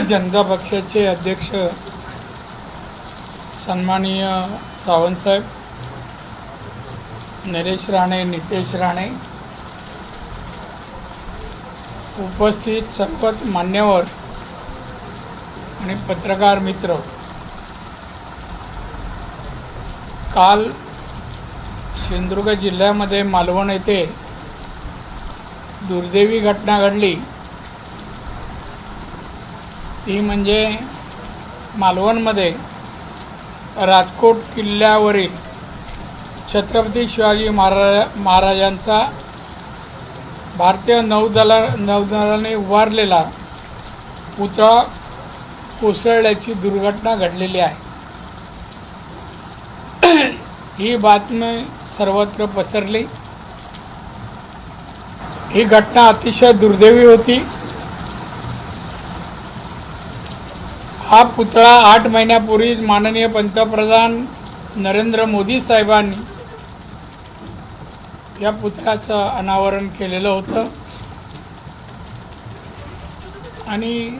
जनता पक्षाचे अध्यक्ष सन्माननीय सावंतसाहेब नरेश राणे नितेश राणे उपस्थित सर्वच मान्यवर आणि पत्रकार मित्र काल सिंधुदुर्ग जिल्ह्यामध्ये मालवण येथे दुर्दैवी घटना घडली. ती म्हणजे मालवणमध्ये राजकोट किल्ल्यावरील छत्रपती शिवाजी महारा महाराजांचा भारतीय नौदला नौदलाने उभारलेला पुतळा कोसळल्याची दुर्घटना घडलेली आहे. ही बातमी सर्वत्र पसरली. ही घटना अतिशय दुर्दैवी होती. हा पुतळा आठ महिन्यापूर्वी माननीय पंतप्रधान नरेंद्र मोदी साहेबांनी या पुतळ्याचं अनावरण केलेलं होतं. आणि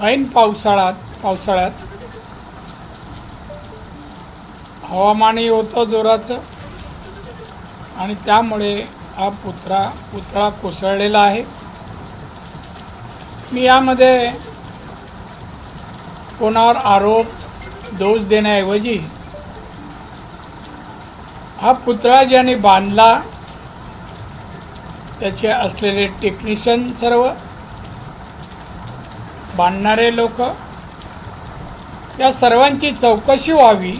ऐन पावसाळ्यात पावसाळ्यात हवामानही होतं जोराचं. आणि त्यामुळे हा पुतळा पुतळा कोसळलेला आहे. मी यामध्ये कोणावर आरोप दोष देण्याऐवजी. हा पुतळा ज्याने बांधला त्याचे असलेले टेक्निशियन सर्व बांधणारे लोक या सर्वांची चौकशी व्हावी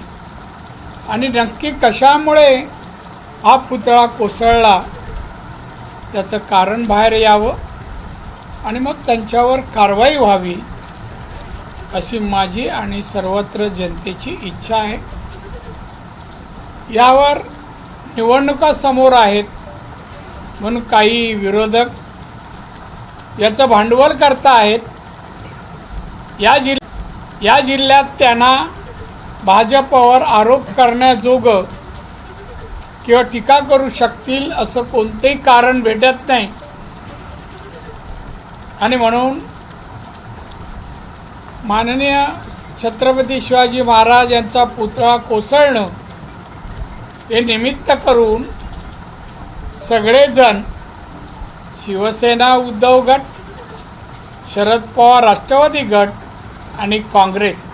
आणि नक्की कशामुळे हा पुतळा कोसळला त्याचं कारण बाहेर यावं आणि मग त्यांच्यावर कारवाई व्हावी. अशी माझी आणि सर्वत्र जनतेची इच्छा आहे. यावर निवडणुका समोर आहेत म्हणून काही विरोधक याचं भांडवल करता आहेत. या जिल्ह या जिल्ह्यात त्यांना भाजपवर आरोप करण्याजोगं किंवा टीका करू शकतील असं कोणतेही कारण भेटत नाही. आणि म्हणून माननीय छत्रपती शिवाजी महाराज यांचा पुतळा कोसळणं हे निमित्त करून सगळेजण शिवसेना उद्धव गट शरद पवार राष्ट्रवादी गट आणि काँग्रेस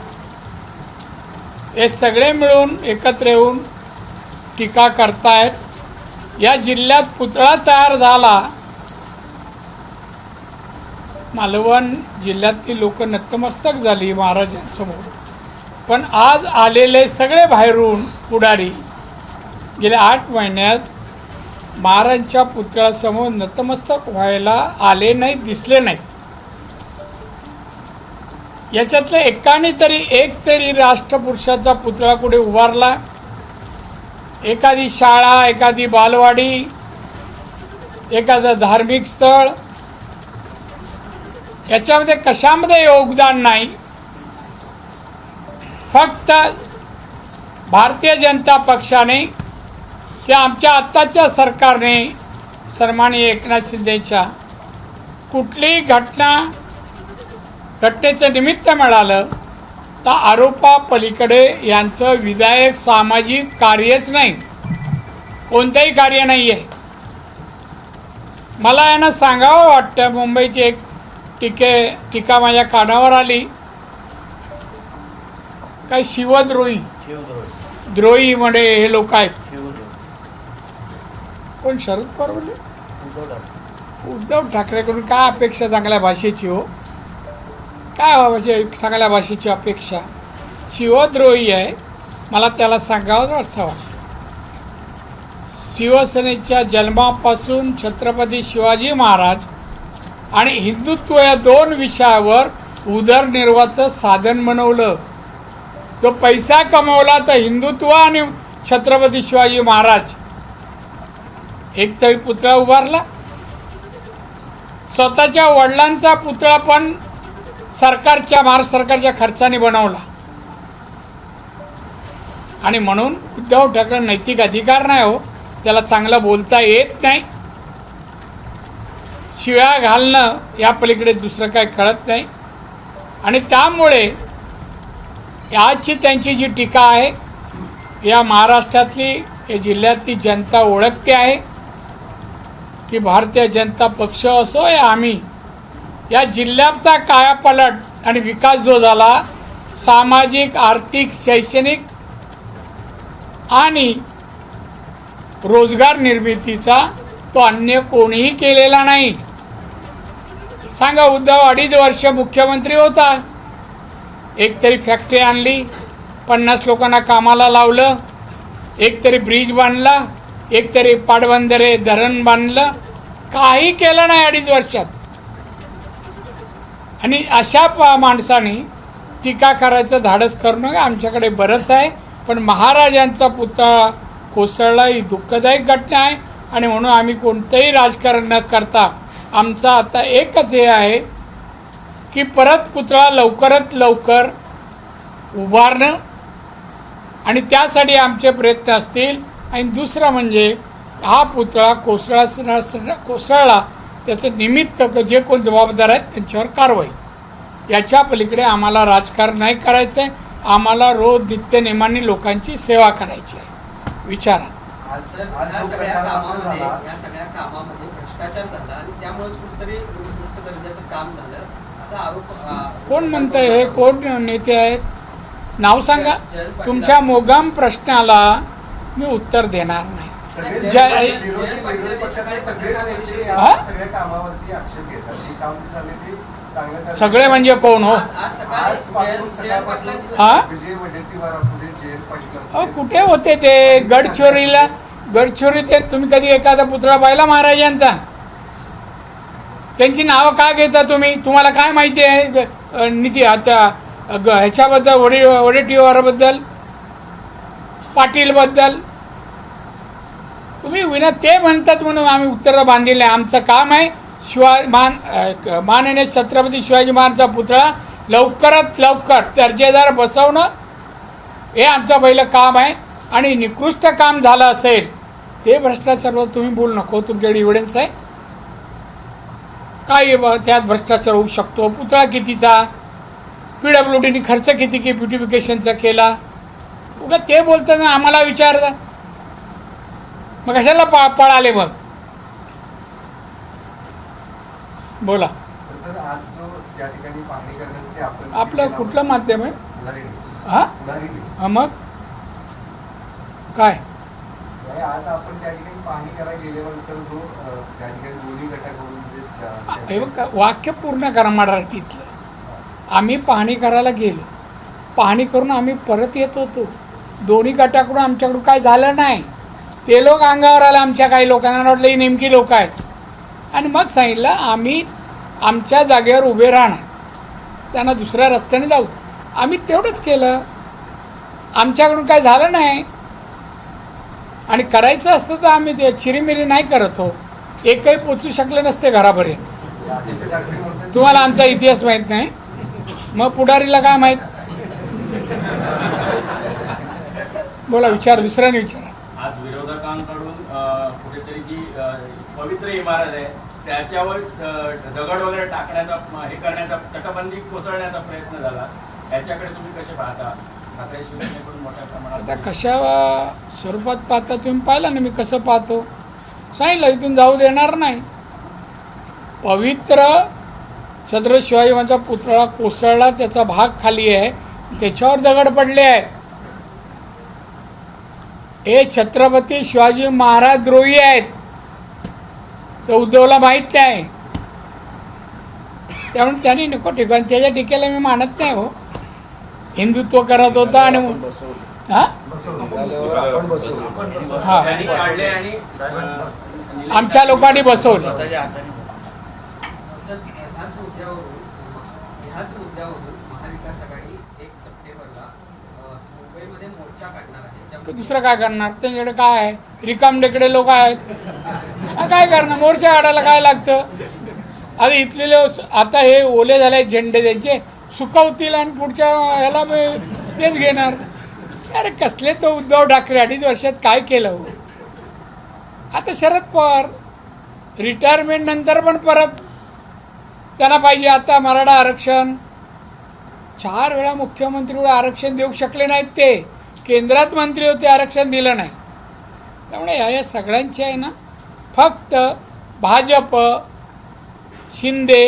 हे सगळे मिळून एकत्र येऊन टीका करतायत. या जिल्ह्यात पुतळा तयार झाला मालवण जिल्ह्यातली लोक नतमस्तक झाली महाराजांसमोर. पण आज आलेले सगळे बाहेरून पुढारी गेल्या आठ महिन्यात महाराजांच्या पुतळ्यासमोर नतमस्तक व्हायला आले नाहीत दिसले नाहीत. याच्यातले एकाने तरी एक तरी राष्ट्रपुरुषाचा पुतळा कुठे उभारला? एखादी शाळा एखादी बालवाडी एखादं धार्मिक स्थळ याच्यामध्ये कशामध्ये योगदान नाही? फक्त भारतीय जनता पक्षाने किंवा आमच्या आत्ताच्या सरकारने सन्माननीय एकनाथ शिंदेच्या कुठलीही घटना घटनेचं निमित्त मिळालं तर आरोपापलीकडे यांचं विधायक सामाजिक कार्यच नाही. कोणतंही कार्य नाही आहे मला यांना सांगावं वाटतं मुंबईचे एक टीके टीका माझ्या कानावर आली. काय शिवद्रोही द्रोही म्हणे हे लोक आहेत. कोण? शरद पवार बोलले? उद्धव ठाकरे. उद्धव ठाकरेकडून काय अपेक्षा चांगल्या भाषेची हो? काय व्हायची चांगल्या भाषेची अपेक्षा? शिवद्रोही आहे. मला त्याला सांगावं वाटतं वाटतं शिवसेनेच्या जन्मापासून छत्रपती शिवाजी महाराज आणि हिंदुत्व या दोन विषयावर उदरनिर्वाहाचं साधन बनवलं. तो पैसा कमवला तर हिंदुत्व आणि छत्रपती शिवाजी महाराज. एक तरी पुतळा उभारला. स्वतःच्या वडिलांचा पुतळा पण सरकारच्या महाराष्ट्र सरकारच्या खर्चाने बनवला. आणि म्हणून उद्धव ठाकरे नैतिक अधिकार नाही हो. त्याला चांगलं बोलता येत नाही. शिव्या घालणं या पलीकडे दुसरं काय कळत नाही. आणि त्यामुळे आजची त्यांची जी टीका आहे या महाराष्ट्रातली या जिल्ह्यातली जनता ओळखते आहे की भारतीय जनता पक्ष असो या आम्ही या जिल्ह्याचा कायापालट आणि विकास जो झाला सामाजिक आर्थिक शैक्षणिक आणि रोजगार निर्मितीचा तो अन्य कोणीही केलेला नाही. सांगा उद्धव अडीच वर्ष मुख्यमंत्री होता. एक तरी फॅक्टरी आणली पन्नास लोकांना कामाला लावलं एक तरी ब्रिज बांधला एक तरी पाटबंधारे धरण बांधलं. काही केलं नाही अडीच वर्षात. आणि अशा प माणसाने टीका करायचं धाडस करणं आमच्याकडे बरंच आहे पण महाराजांचा पुतळा कोसळला ही दुःखदायक घटना आहे. आणि म्हणून आम्ही कोणतंही राजकारण न करता आमचा आता एकच हे आहे की परत पुतळा लवकरात लवकर उभारणं आणि त्यासाठी आमचे प्रयत्न असतील. आणि दुसरं म्हणजे हा पुतळा कोसळा कोसळला त्याचं निमित्त जे कोण जबाबदार आहेत त्यांच्यावर कारवाई. याच्या पलीकडे आम्हाला राजकारण नाही करायचं आहे आम्हाला रोज नित्यनेमाने लोकांची सेवा करायची आहे. विचारा. आज सर, आज या जो सगळ्या प्रकार मात्र कामामध्ये झाला या सगळ्या कामामध्ये भ्रष्टाचार झाला आणि त्यामुळेच कुठेतरी उत्कृष्ट दर्जाचं काम झालं. असा आरोप अ, कोण म्हणतंय हे? कोण नेते आहेत? नाव सांगा. तुमच्या मोगाम प्रश्नाला मी उत्तर देणार नाही. सगळे हा? म्हणजे कोण हो? हा? कुठे होते ते? गडचिरोलीला गडचिरोलीत ते तुम्ही कधी एखादा पुतळा पाहिला महाराजांचा? त्यांची नावं का घेता तुम्ही? तुम्हाला काय माहिती आहे? ग- निधी आता ग- ह्याच्याबद्दल वडे वडेटीवाराबद्दल पाटीलबद्दल? तुम्ही विना ते म्हणतात म्हणून आम्ही उत्तरं बांधलेलं आहे. आमचं काम आहे शिवा मान माननीय छत्रपती शिवाजी महाराजचा पुतळा लवकरात लवकर दर्जेदार बसवणं हे आमचं पहिलं काम आहे. आणि निकृष्ट काम झालं असेल ते भ्रष्टाचारवर तुम्ही बोलू नको. तुमच्याकडे इव्हिडन्स आहे. काय त्यात भ्रष्टाचार होऊ शकतो. पुतळा कितीचा? पी डब्ल्यू डीने खर्च किती की ब्युटिफिकेशनचा केला? उगा ते बोलताना आम्हाला विचारता मग कशाला पा पळाले मग? बोला. आपलं कुठलं माध्यम आहे? हा? हा, मग? काय? आज आपण त्या ठिकाणी पाहणी करायला गेल्यानंतर जो त्या ठिकाणी दोन्ही गटाकडून जे हे वाक्य पूर्ण करा मराठीतलं. आम्ही पाहणी करायला गेलो. पाहणी करून आम्ही परत येत होतो. दोन्ही गटाकडून आमच्याकडून काय झालं नाही. ते लोक अंगावर आले आमच्या काही लोकांना वाटलं ही नेमकी लोक आहेत. आणि मग सांगितलं आम्ही आमच्या जागेवर उभे राहणार. त्यांना दुसऱ्या रस्त्याने जाऊ. आम्ही तेवढंच केलं. आमच्याकडून काय झालं नाही. आणि करायचं असतं तर आम्ही ते चिरीमिरी नाही करत हो. एकही पोचू शकले नसते घरापर्यंत तुम्हाला आमचा इतिहास माहीत नाही. मग पुढारीला काय माहीत? बोला विचार दुसऱ्याने विचारा. आज विरोधकांकडून कुठेतरी जी पवित्र इमारत आहे त्याच्यावर दगड वगैरे टाकण्याचा हे करण्याचा तटबंदी कोसळण्याचा प्रयत्न झाला. याच्याकडे तुम्ही कसे पाहता? ठाकरे शिवसेनेकडून मोठ्या आता कशा स्वरूपात पाहता तुम्ही पाहिलं ना मी कसं पाहतो? सांगितलं इथून जाऊ देणार नाही. पवित्र छत्र शिवाजीमांचा पुतळा कोसळला त्याचा भाग खाली आहे त्याच्यावर दगड पडले आहेत. हे छत्रपती शिवाजी महाराज द्रोही आहेत. ते उद्धवला माहीत नाही. त्यामुळे त्यांनी नको ठिकाण त्याच्या टीकेला मी मानत नाही हो. हिंदुत्व करत होता आणि हा? हा. आमच्या लोकांनी बसवलं. दुसरं काय करणार? त्यांच्याकडे काय आहे? रिकामडेकडे लोक आहेत. काय करणार? मोर्चा काढायला काय लागतं? आता इथले लोक आता हे ओले झाले झेंडे त्यांचे. सुकवतील आणि पुढच्या ह्याला मी तेच घेणार. अरे कसले तो उद्धव ठाकरे अडीच वर्षात काय केलं हो? आता शरद पवार रिटायरमेंट नंतर पण परत त्यांना पाहिजे. आता मराठा आरक्षण. चार वेळा मुख्यमंत्री आरक्षण देऊ शकले नाहीत ते. केंद्रात मंत्री होते आरक्षण दिलं नाही. त्यामुळे ह्या या सगळ्यांची आहे ना फक्त भाजप शिंदे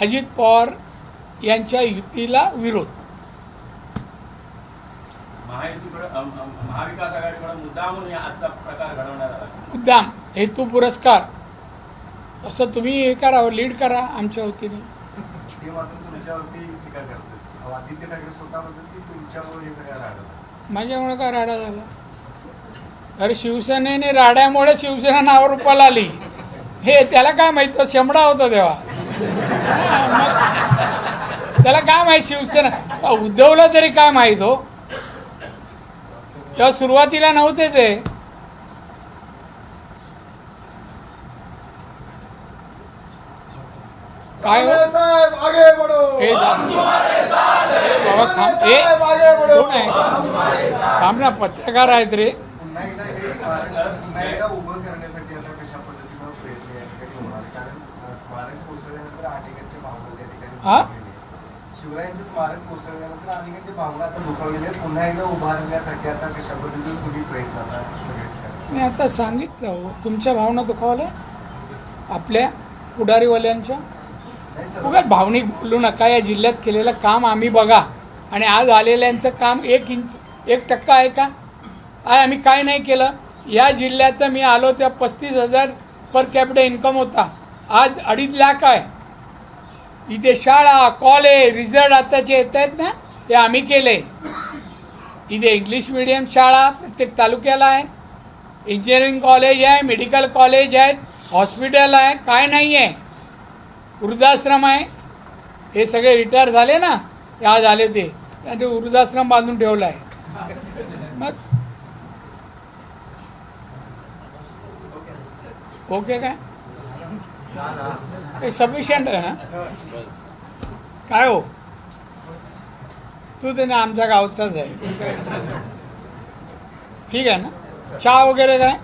अजित पवार यांच्या युतीला विरोध. मुद्दाम हेतू पुरस्कार. असं तुम्ही हे करा लीड करा आमच्या वतीने. हे माझ्यामुळे काय राडा झाला? अरे शिवसेनेने राड्यामुळे शिवसेना नाव रुपाला आली. हे त्याला काय माहीत? शेंबडा होता तेव्हा. मग त्याला काय माहीत शिवसेना उद्धवला तरी काय माहीत हो? तेव्हा सुरुवातीला नव्हते ते. काय हो? हे थांब. हे ना पत्रकार आहेत रे. हे अ, स्मारक कोसळल्यानंतर हा? स्मारक कोसळल्यानंतर अनेकांची भावना आता दुखावलेली आहे पुन्हा एकदा उभारण्यासाठी आता कशा पद्धतीने तुम्ही प्रयत्न सगळेच मी आता सांगितलं हो तुमच्या भावना दुखावल्या? आपल्या पुढारीवाल्यांच्या? उगाच भावनिक बोलू नका या जिल्ह्यात केलेलं काम आम्ही बघा. आणि आज आलेल्यांचं काम एक इंच एक टक्का आहे का? आज आम्ही काय नाही केलं? या जिल्ह्याचं मी आलो त्या पस्तीस हजार पर कॅपिटल इन्कम होता. आज अडीच लाख आहे. इथे शाळा कॉलेज रिझल्ट आताचे येत आहेत ना ते आम्ही केले. इथे इंग्लिश मिडियम शाळा प्रत्येक तालुक्याला आहे. इंजिनिअरिंग कॉलेज आहे मेडिकल कॉलेज आहेत हॉस्पिटल आहे काय नाही आहे. वृद्धाश्रम आहे. हे सगळे रिटायर झाले ना ते आज आले ते. त्यांनी वृद्धाश्रम बांधून ठेवला आहे. मग? ओके काय? ते सफिशियंट आहे ना? काय हो? तू ते ना आमच्या गावचाच आहे. ठीक आहे ना? चहा वगैरे काय?